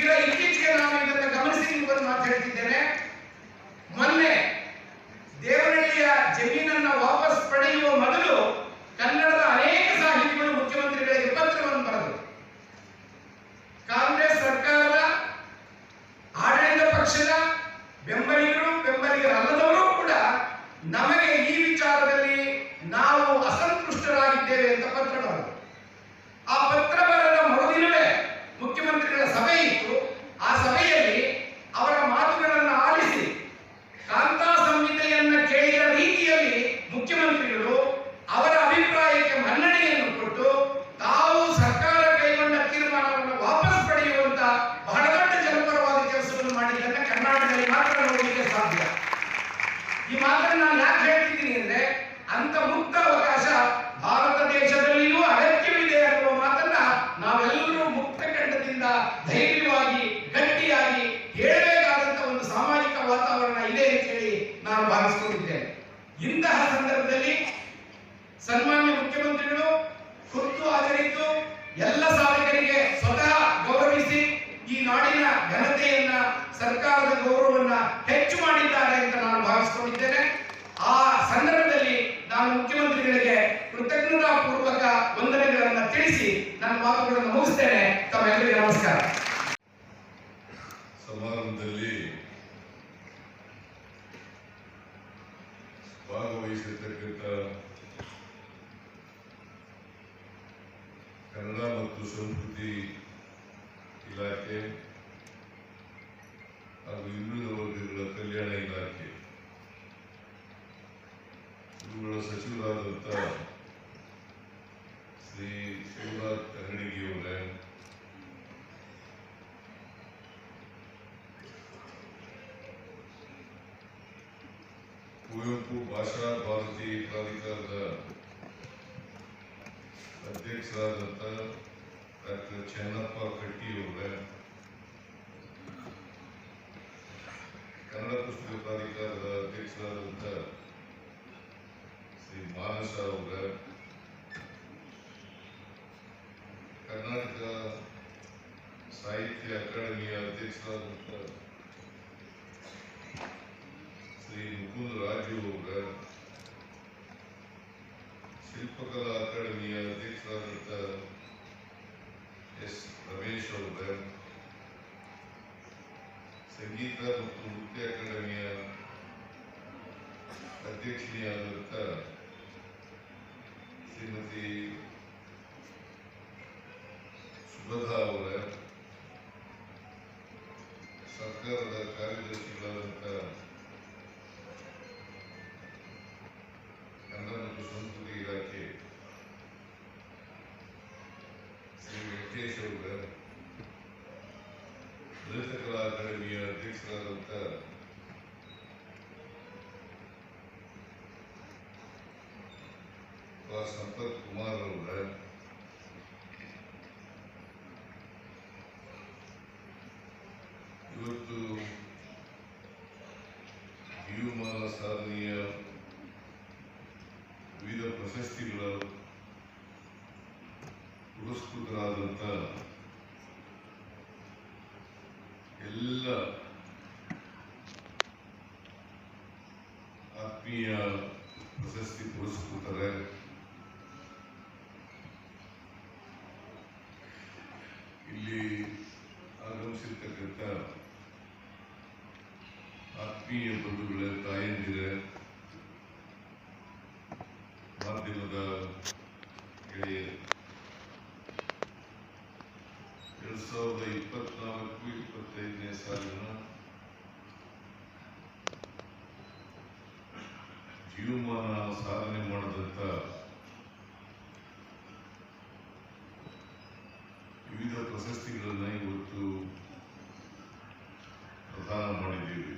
ಈಗ ಇತ್ತೀಚೆಗೆ ನಾನು ಇದನ್ನು ಗಮನಿಸಿ ಒಂದು ಮಾತು ಮೊನ್ನೆ ದೇವನಹಳ್ಳಿಯ ಜಮೀನನ್ನ ವಾಪಸ್ ಪಡೆಯುವ ಮೊದಲು ಕನ್ನಡದ ಅನೇಕ ಸಾಹಿತಿಗಳು ಮುಖ್ಯಮಂತ್ರಿಗಳಿಗೆ ಪತ್ರವನ್ನು ಬರೆದರು. ಕಾಂಗ್ರೆಸ್ ಸರ್ಕಾರದ, ಆಡಳಿತ ಪಕ್ಷದ, ಬೆಂಬಲಿಗರು, ಬೆಂಬಲಿಗರಲ್ಲದವರು ಕೂಡ ನಮಗೆ ಈ ವಿಚಾರದಲ್ಲಿ ನಾವು ಅಸಂತುಷ್ಟರಾಗಿದ್ದೇವೆ ಅಂತ ಪತ್ರ ಬರೆದರು. ಆ ಪತ್ರ ಈ ಮಾತನ್ನು ನಾನು ಯಾಕೆ ಹೇಳ್ತಿದ್ದೀನಿ ಅಂದ್ರೆ ಅಂತ ಮುಕ್ತ ಅವಕಾಶ ಭಾರತ ದೇಶದಲ್ಲಿಯೂ ಅಗತ್ಯವಿದೆ ಅನ್ನುವ ಮಾತನ್ನ ನಾವೆಲ್ಲರೂ ಮುಕ್ತ ಕಂಠದಿಂದ ಧೈರ್ಯವಾಗಿ, ಗಟ್ಟಿಯಾಗಿ ಹೇಳಬೇಕಾದಂತ ಒಂದು ಸಾಮಾಜಿಕ ವಾತಾವರಣ ಇದೆ ಅಂತ ಹೇಳಿ ನಾನು ಭಾವಿಸ್ಕೊಂಡಿದ್ದೇನೆ. ಇಂತಹ ಸಂದರ್ಭದಲ್ಲಿ ಸನ್ಮಾನ್ಯ ಮುಖ್ಯಮಂತ್ರಿಗಳು ಖುದ್ದು ಹಾಜರಿದ್ದು ಎಲ್ಲ ಸಾಧಕರಿಗೆ ಸ್ವತಃ ಗೌರವಿಸಿ ಈ ನಾಡಿನ ಘನತೆಯನ್ನ, ಸರ್ಕಾರದ ಗೌರವವನ್ನ ನಾನು ಆ ಸಂದರ್ಭದಲ್ಲಿ ನಾನು ಮುಖ್ಯಮಂತ್ರಿಗಳಿಗೆ ಕೃತಜ್ಞತಾ ಪೂರ್ವಕ ವಂದನೆಗಳನ್ನು ತಿಳಿಸಿ ನನ್ನ ಮಾತುಗಳನ್ನು ಮುಗಿಸ್ತೇನೆ. ತಮ್ಮೆಲ್ಲರಿಗೂ ನಮಸ್ಕಾರ. ಸಮಾರಂಭದಲ್ಲಿ ಭಾಗವಹಿಸಿರ್ತಕ್ಕಂಥ ಕನ್ನಡ ಮತ್ತು ಸಂಸ್ಕೃತಿ ಇಲಾಖೆ ಹಾಗೂ ಹಿಂದುಳಿದ ವರ್ಗಗಳ ಕಲ್ಯಾಣ ಇಲಾಖೆ ಇವುಗಳ ಸಚಿವರಾದಂಥ ಶ್ರೀ ಶಿವರಾಜ್ ಕನ್ನಡಿಗಿಯವರೇ ಕುವೆಂಪು ಭಾಷಾ ಭಾರತಿ ಪ್ರಾಧಿಕಾರದ ಅಧ್ಯಕ್ಷರಾದಂಥ ಡಾಕ್ಟರ್ ಚೆನ್ನಪ್ಪ ಕಟ್ಟಿಯವರೇ ಕನ್ನಡ ಪುಸ್ತಕ ಪ್ರಾಧಿಕಾರದ ಅಧ್ಯಕ್ಷರಾದಂಥ ಶ್ರೀ ಮಾನಸ ಅವರ ಕರ್ನಾಟಕ ಸಾಹಿತ್ಯ ಅಕಾಡೆಮಿಯ ಅಧ್ಯಕ್ಷರಾದಂಥ ಶ್ರೀ ಮುಕುಂದ ರಾಜು ಅವರ ಶಿಲ್ಪಕಲಾ ಅಕಾಡೆಮಿಯ ಅಧ್ಯಕ್ಷರಾದಂಥ ಎಸ್ ರಮೇಶ್ ಅವರ ಸಂಗೀತ ಮತ್ತು ಶ್ರೀ ವೆಂಕಟೇಶ್ ಅವರ ಲಲಿತ ಕಲಾ ಅಕಾಡೆಮಿಯ ಅಧ್ಯಕ್ಷರಾದಂಥ ವಾ ಸಂಪತ್ ಕುಮಾರ್ ಅವರ ಇವತ್ತು ಜೀವಮಾನ ಸಾಧನೆಯ ವಿವಿಧ ಪ್ರಶಸ್ತಿಗಳ ಪುರಸ್ಕೃತರಾದಂಥ ಎಲ್ಲ ಆತ್ಮೀಯ ಪ್ರಶಸ್ತಿ ಪುರಸ್ಕೃತರೇ ಇಲ್ಲಿ ಆಗಮಿಸಿರ್ತಕ್ಕಂಥ ಆತ್ಮೀಯ ಬಂಧುಗಳ ತಾಯಂದಿರೇ ಮಾಧ್ಯಮದ ಗೆಳೆಯರು ಎರಡ್ ಸಾವಿರದ ಇಪ್ಪತ್ನಾಲ್ಕು ಇಪ್ಪತ್ತೈದನೇ ಸಾಲಿನ ಜೀವಮಾನ ಸಾಧನೆ ಮಾಡಿದಂಥ ವಿವಿಧ ಪ್ರಶಸ್ತಿಗಳನ್ನು ಇವತ್ತು ಪ್ರದಾನ ಮಾಡಿದ್ದೀವಿ.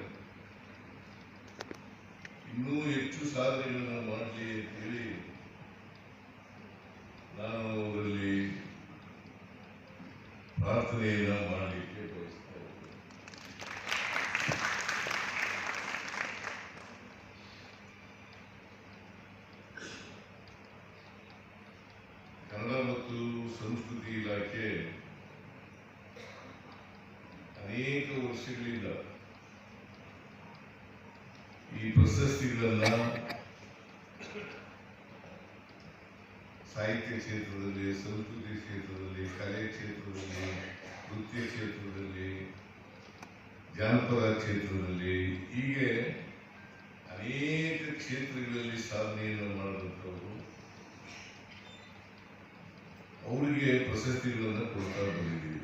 ಇನ್ನೂ ಹೆಚ್ಚು ಸಾಧನೆಗಳನ್ನು ಮಾಡಲಿ ಅಂತ ಹೇಳಿ ನಾನು ಅವರಲ್ಲಿ ಪ್ರಾರ್ಥನೆಯನ್ನ ಮಾಡಲಿಕ್ಕೆ ಬಯಸ್ತಾ ಕನ್ನಡ ಮತ್ತು ಸಂಸ್ಕೃತಿ ಇಲಾಖೆ ಅನೇಕ ವರ್ಷಗಳಿಂದ ಈ ಪ್ರಶಸ್ತಿಗಳೆಲ್ಲ ಸಾಹಿತ್ಯ ಕ್ಷೇತ್ರದಲ್ಲಿ, ಸಂಸ್ಕೃತಿ ಕ್ಷೇತ್ರದಲ್ಲಿ, ಕಲೆ ಕ್ಷೇತ್ರದಲ್ಲಿ, ನೃತ್ಯ ಕ್ಷೇತ್ರದಲ್ಲಿ, ಜಾನಪದ ಕ್ಷೇತ್ರದಲ್ಲಿ ಹೀಗೆ ಅನೇಕ ಕ್ಷೇತ್ರಗಳಲ್ಲಿ ಸಾಧನೆಯನ್ನು ಮಾಡಿದಂಥವರು ಅವರಿಗೆ ಪ್ರಶಸ್ತಿಗಳನ್ನು ಕೊಡ್ತಾ ಬಂದಿದ್ದೀವಿ.